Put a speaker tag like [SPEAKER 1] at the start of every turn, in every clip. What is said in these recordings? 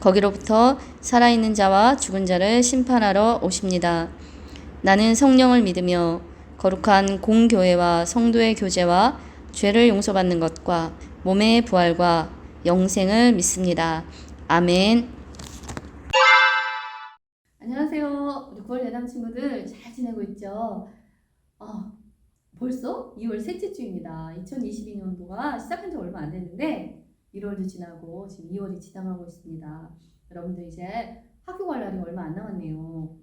[SPEAKER 1] 거기로부터 살아있는 자와 죽은 자를 심판하러 오십니다. 나는 성령을 믿으며 거룩한 공교회와 성도의 교제와 죄를 용서받는 것과 몸의 부활과 영생을 믿습니다. 아멘. 안녕하세요. 우리 9월 예담 친구들 잘 지내고 있죠? 어, 벌써 2월 셋째 주입니다. 2022년도가 시작한 지 얼마 안 됐는데 1월도 지나고 지금 2월이 지나가고 있습니다. 여러분들 이제 학교 갈 날이 얼마 안 남았네요.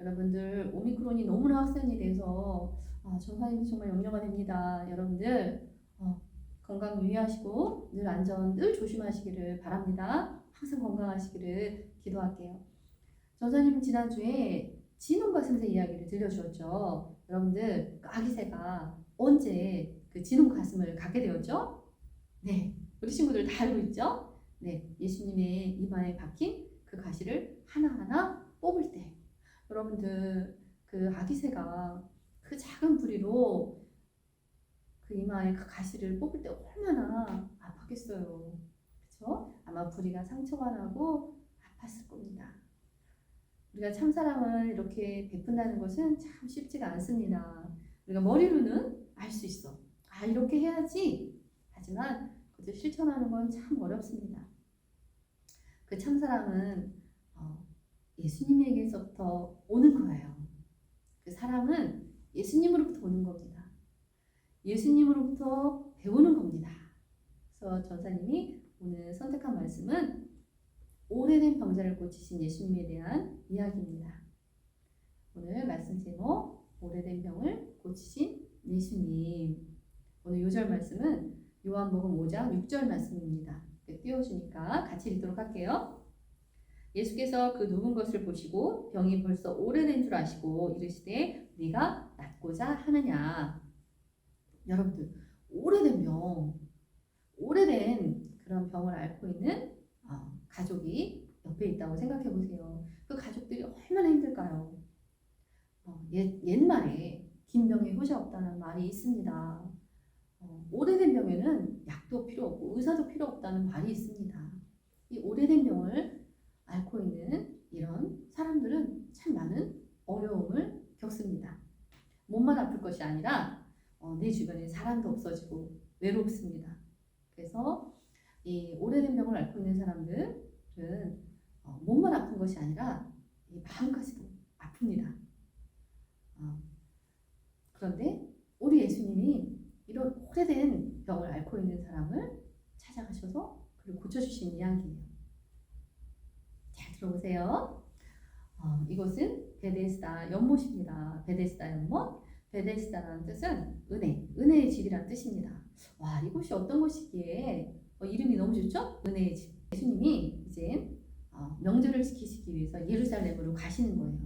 [SPEAKER 1] 여러분들 오미크론이 너무나 확산이 돼서 아, 전파님이 정말 염려가 됩니다. 여러분들 어, 건강 유의하시고 늘 안전 늘 조심하시기를 바랍니다. 항상 건강하시기를 기도할게요. 전사님은 지난주에 진홍과 샘새 이야기를 들려주었죠. 여러분들 그 아기새가 언제 그 진홍 가슴을 갖게 되었죠? 네, 우리 친구들 다 알고 있죠? 네, 예수님의 이마에 박힌 그 가시를 하나하나 뽑을 때 여러분들 그 아기새가 그 작은 부리로 그 이마에 그 가시를 뽑을 때 얼마나 아팠겠어요. 그렇죠? 아마 부리가 상처가 나고 아팠을 겁니다. 우리가 참사랑을 이렇게 베푼다는 것은 참 쉽지가 않습니다. 우리가 머리로는 알 수 있어. 아, 이렇게 해야지. 하지만 그것을 실천하는 건 참 어렵습니다. 그 참사랑은 어, 예수님에게서부터 오는 거예요. 그 사랑은 예수님으로부터 오는 겁니다. 예수님으로부터 배우는 겁니다. 그래서 전사님이 오늘 선택한 말씀은 오래된 병자를 고치신 예수님에 대한 이야기입니다. 오늘 말씀 제목 오래된 병을 고치신 예수님. 오늘 요절 말씀은 요한복음 5장 6절 말씀입니다. 띄워주니까 같이 읽도록 할게요. 예수께서 그 누운 것을 보시고 병이 벌써 오래된 줄 아시고 이르시되 네가 낫고자 하느냐. 여러분들 오래된 병, 오래된 그런 병을 앓고 있는 어, 가족이 옆에 있다고 생각해 보세요. 그 가족들이 얼마나 힘들까요? 어, 옛, 옛말에 긴 병에 효자 없다는 말이 있습니다. 어, 오래된 병에는 약도 필요 없고 의사도 필요 없다는 말이 있습니다. 이 오래된 병을 앓고 있는 이런 사람들은 참 많은 어려움을 겪습니다. 몸만 아플 것이 아니라 어, 내 주변에 사람도 없어지고 외롭습니다. 그래서 이 오래된 병을 앓고 있는 사람들은 어, 몸만 아픈 것이 아니라 이 마음까지도 아픕니다. 어, 그런데 우리 예수님이 이런 오래된 병을 앓고 있는 사람을 찾아가셔서 그를 고쳐주신 이야기예요. 잘 들어보세요. 어, 이곳은 베데스다 연못입니다. 베데스다 연못. 베데스다라는 뜻은 은혜, 은혜의 집이라는 뜻입니다. 와, 이곳이 어떤 곳이기에 어, 이름이 너무 좋죠? 은혜의 집. 예수님이 이제 어, 명절을 지키시기 위해서 예루살렘으로 가시는 거예요.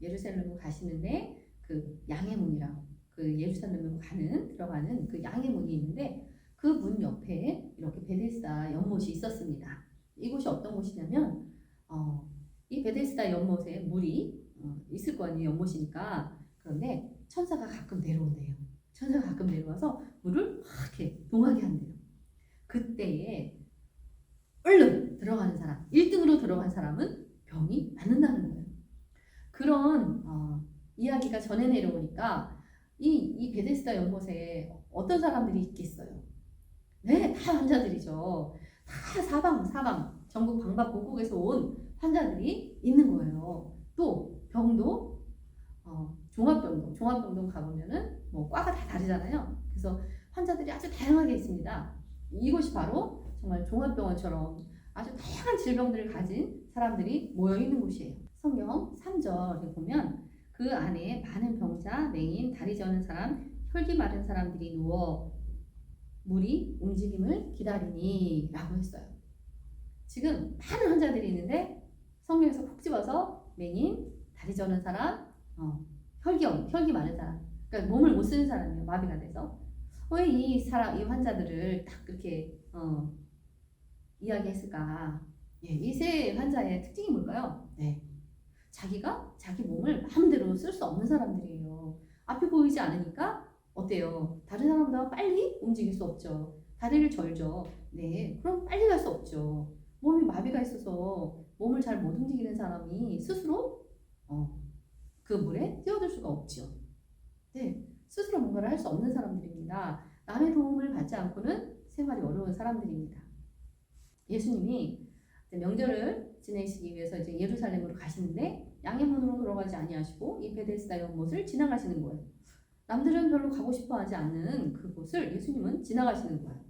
[SPEAKER 1] 예루살렘으로 가시는데 그 양의 문이라고 그 예루살렘으로 가는 들어가는 그 양의 문이 있는데 그 문 옆에 이렇게 베데스다 연못이 있었습니다. 이곳이 어떤 곳이냐면 어, 이 베데스다 연못에 물이 어, 있을 거 아니에요 연못이니까 그런데 천사가 가끔 내려온대요. 천사가 가끔 내려와서 물을 막 이렇게 동하게 한대요. 그때에 얼른 들어가는 사람, 1등으로 들어간 사람은 병이 낫는다는 거예요. 그런 어, 이야기가 전해 내려오니까 이, 이 베데스다 연못에 어떤 사람들이 있겠어요? 네, 다 환자들이죠. 다 사방, 사방, 전국 방방곡곡에서 온 환자들이 있는 거예요. 또 병도 어, 종합병동, 종합병동 가보면은 뭐 과가 다 다르잖아요. 그래서 환자들이 아주 다양하게 있습니다. 이곳이 바로 정말 종합병원처럼 아주 다양한 질병들을 가진 사람들이 모여 있는 곳이에요. 성경 3절에 보면 그 안에 많은 병자, 맹인, 다리 저는 사람, 혈기 마른 사람들이 누워 물이 움직임을 기다리니 라고 했어요. 지금 많은 환자들이 있는데 성경에서 콕 집어서 맹인, 다리 저는 사람, 어, 혈기 없- 혈기 많은 사람, 그러니까 몸을 못 쓰는 사람이에요. 마비가 돼서 왜 이 사람 이 환자들을 딱 그렇게 어, 이야기했을까? 예, 이세 환자의 특징이 뭘까요? 네, 자기가 자기 몸을 마음대로 쓸 수 없는 사람들이에요. 앞이 보이지 않으니까 어때요? 다른 사람보다 빨리 움직일 수 없죠. 다리를 절죠. 네, 그럼 빨리 갈 수 없죠. 몸이 마비가 있어서 몸을 잘 못 움직이는 사람이 스스로 어, 그 물에 뛰어들 수가 없죠. 네, 스스로 뭔가를 할 수 없는 사람들입니다. 남의 도움을 받지 않고는 생활이 어려운 사람들입니다. 예수님이 명절을 지내시기 위해서 이제 예루살렘으로 가시는데 양의 문으로 들어가지 아니하시고 이 베데스다 연못을 지나가시는 거예요. 남들은 별로 가고 싶어 하지 않는 그곳을 예수님은 지나가시는 거예요.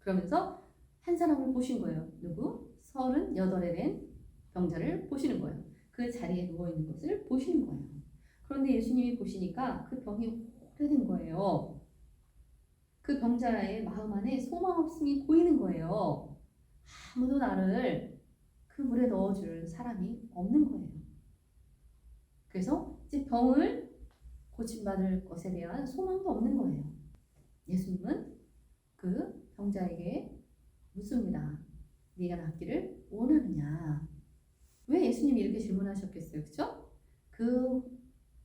[SPEAKER 1] 그러면서 한 사람을 보신 거예요. 누구? 서른 여덟에 된 병자를 보시는 거예요. 그 자리에 누워 있는 것을 보시는 거예요. 그런데 예수님이 보시니까 그 병이 오래된 거예요. 그 병자의 마음 안에 소망 없음이 보이는 거예요. 아무도 나를 그 물에 넣어줄 사람이 없는 거예요. 그래서 이제 병을 고침받을 것에 대한 소망도 없는 거예요. 예수님은 그 병자에게 묻습니다. 네가 낫기를 원하느냐? 왜 예수님이 이렇게 질문하셨겠어요? 그쵸? 그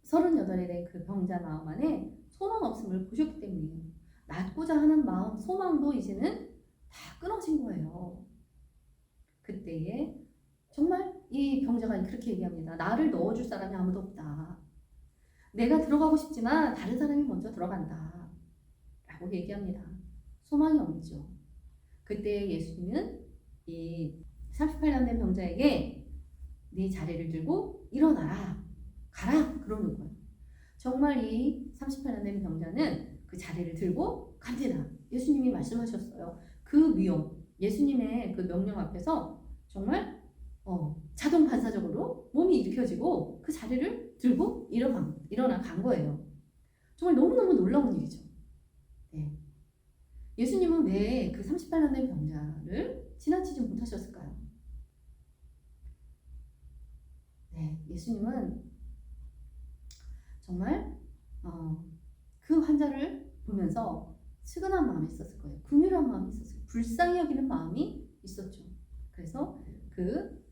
[SPEAKER 1] 38에 된 그 병자 마음 안에 소망 없음을 보셨기 때문이에요. 낫고자 하는 마음, 소망도 이제는 다 끊어진 거예요. 그때에 정말 이 병자가 그렇게 얘기합니다. 나를 넣어줄 사람이 아무도 없다. 내가 들어가고 싶지만 다른 사람이 먼저 들어간다. 라고 얘기합니다. 소망이 없죠. 그때 예수님은 이 38년 된 병자에게 네 자리를 들고 일어나라. 가라. 그러는 거예요. 정말 이 38년 된 병자는 그 자리를 들고 갑니다. 예수님이 말씀하셨어요. 그 위험, 예수님의 그 명령 앞에서 정말 어, 자동 반사적으로 몸이 일으켜지고 그 자리를 들고 일어나, 일어나 간 거예요. 정말 너무너무 놀라운 일이죠. 네. 예수님은 왜 그 38년 된 병자를 지나치지 못하셨을까요? 네, 예수님은 정말 어, 그 환자를 보면서 측은한 마음이 있었을 거예요. 긍휼한 마음이 있었을 거예요. 불쌍히 여기는 마음이 있었죠. 그래서 그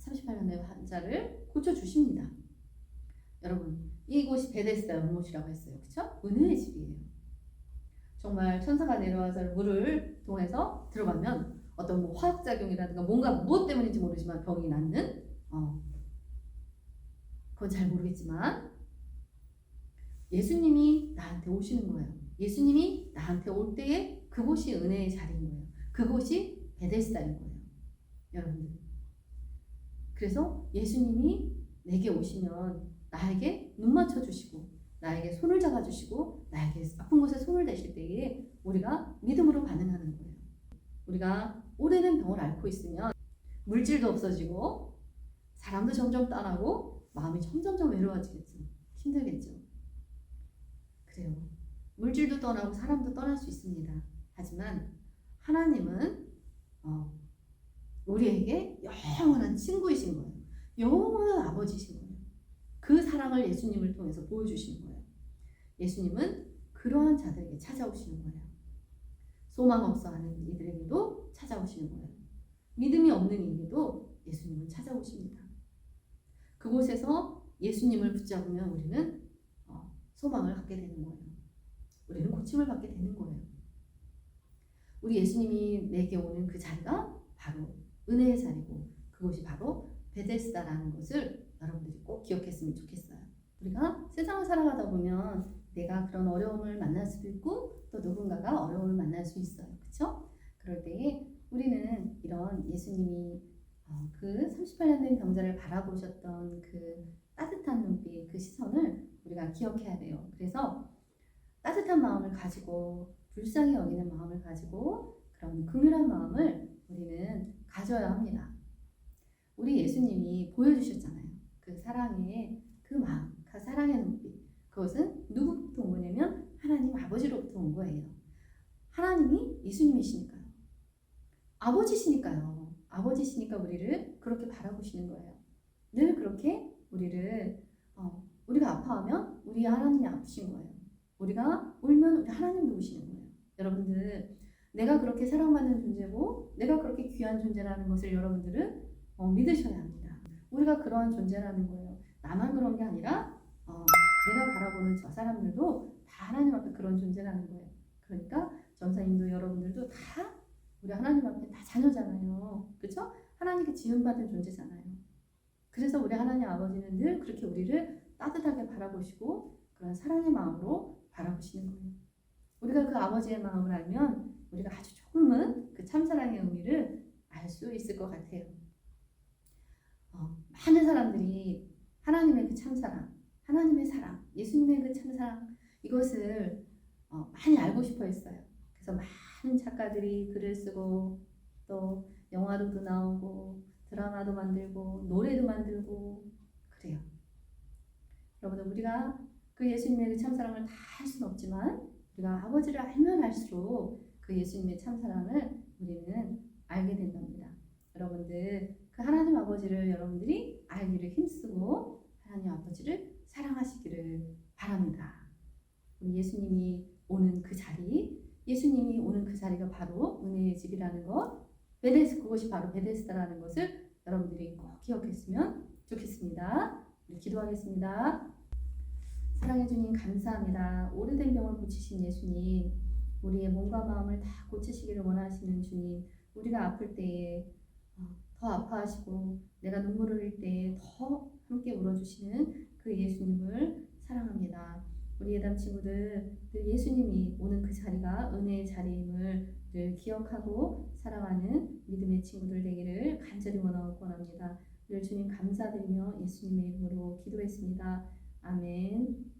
[SPEAKER 1] 38년의 환자를 고쳐주십니다. 여러분, 이곳이 베데스다 연못이라고 했어요. 그쵸? 은혜의 집이에요. 정말 천사가 내려와서 물을 통해서 들어가면 어떤 뭐 화학작용이라든가 뭔가 무엇 때문인지 모르지만 병이 낫는, 어, 그건 잘 모르겠지만, 예수님이 나한테 오시는 거예요. 예수님이 나한테 올 때에 그곳이 은혜의 자리인 거예요. 그곳이 베데스다인 거예요. 여러분들. 그래서 예수님이 내게 오시면 나에게 눈 맞춰 주시고 나에게 손을 잡아 주시고 나에게 아픈 곳에 손을 대실 때에 우리가 믿음으로 반응하는 거예요. 우리가 오래된 병을 앓고 있으면 물질도 없어지고 사람도 점점 떠나고 마음이 점점점 외로워지겠죠. 힘들겠죠. 그래요. 물질도 떠나고 사람도 떠날 수 있습니다. 하지만 하나님은 어, 우리에게 영원한 친구이신 거예요. 영원한 아버지신 거예요. 그 사랑을 예수님을 통해서 보여주시는 거예요. 예수님은 그러한 자들에게 찾아오시는 거예요. 소망 없어 하는 이들에게도 찾아오시는 거예요. 믿음이 없는 이에게도 예수님은 찾아오십니다. 그곳에서 예수님을 붙잡으면 우리는 어, 소망을 갖게 되는 거예요. 우리는 고침을 받게 되는 거예요. 우리 예수님이 내게 오는 그 자리가 바로 은혜의 자리고 그것이 바로 베데스다라는 것을 여러분들이 꼭 기억했으면 좋겠어요. 우리가 세상을 살아가다 보면 내가 그런 어려움을 만날 수도 있고 또 누군가가 어려움을 만날 수 있어요. 그렇죠? 그럴 때에 우리는 이런 예수님이 어, 그 38년 된 병자를 바라보셨던 그 따뜻한 눈빛, 그 시선을 우리가 기억해야 돼요. 그래서 따뜻한 마음을 가지고 불쌍히 여기는 마음을 가지고 그런 긍휼한 마음을 우리는 가져야 합니다. 우리 예수님이 보여주셨잖아요. 그 사랑의 그 마음, 그 사랑의 눈빛. 그것은 누구부터 온 거냐면 하나님 아버지로부터 온 거예요. 하나님이 예수님이시니까요. 아버지시니까요. 아버지시니까 우리를 그렇게 바라보시는 거예요. 늘 그렇게 우리를 어, 우리가 아파하면 우리 하나님이 아프신 거예요. 우리가 울면 우리 하나님도 우시는 거예요. 여러분들 내가 그렇게 사랑받는 존재고 내가 그렇게 귀한 존재라는 것을 여러분들은 어, 믿으셔야 합니다. 우리가 그러한 존재라는 거예요. 나만 그런 게 아니라 어, 내가 바라보는 저 사람들도 다 하나님 앞에 그런 존재라는 거예요. 그러니까 전사님도 여러분들도 다 우리 하나님 앞에 다 자녀잖아요. 그렇죠? 하나님께 지음받은 존재잖아요. 그래서 우리 하나님 아버지는 늘 그렇게 우리를 따뜻하게 바라보시고 그런 사랑의 마음으로 바라보시는 거예요. 우리가 그 아버지의 마음을 알면 우리가 아주 조금은 그 참사랑의 의미를 알 수 있을 것 같아요. 어, 많은 사람들이 하나님의 그 참사랑, 하나님의 사랑, 예수님의 그 참사랑 이것을 어, 많이 알고 싶어 했어요. 그래서 많은 작가들이 글을 쓰고 또 영화로도 나오고 드라마도 만들고 노래도 만들고 그래요. 여러분 우리가 그 예수님의 그 참사랑을 다 할 수는 없지만 우리가 아버지를 알면 알수록 그 예수님의 참사랑을 우리는 알게 된답니다. 여러분들 그 하나님 아버지를 여러분들이 알기를 힘쓰고 하나님 아버지를 사랑하시기를 바랍니다. 우리 예수님이 오는 그 자리, 예수님이 오는 그 자리가 바로 은혜의 집이라는 것, 베데스 그것이 바로 베데스다라는 것을 여러분들이 꼭 기억했으면 좋겠습니다. 우리 기도하겠습니다. 사랑해 주님 감사합니다. 오래된 병을 고치신 예수님, 우리의 몸과 마음을 다 고치시기를 원하시는 주님, 우리가 아플 때에 어, 더 아파하시고 내가 눈물을 흘릴 때에 더 함께 울어주시는 그 예수님을 사랑합니다. 우리 예담 친구들 늘 예수님이 오는 그 자리가 은혜의 자리임을 늘 기억하고 살아가는 믿음의 친구들 되기를 간절히 원하고 원합니다. 늘 주님 감사드리며 예수님의 이름으로 기도했습니다. 아멘.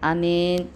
[SPEAKER 2] 아멘.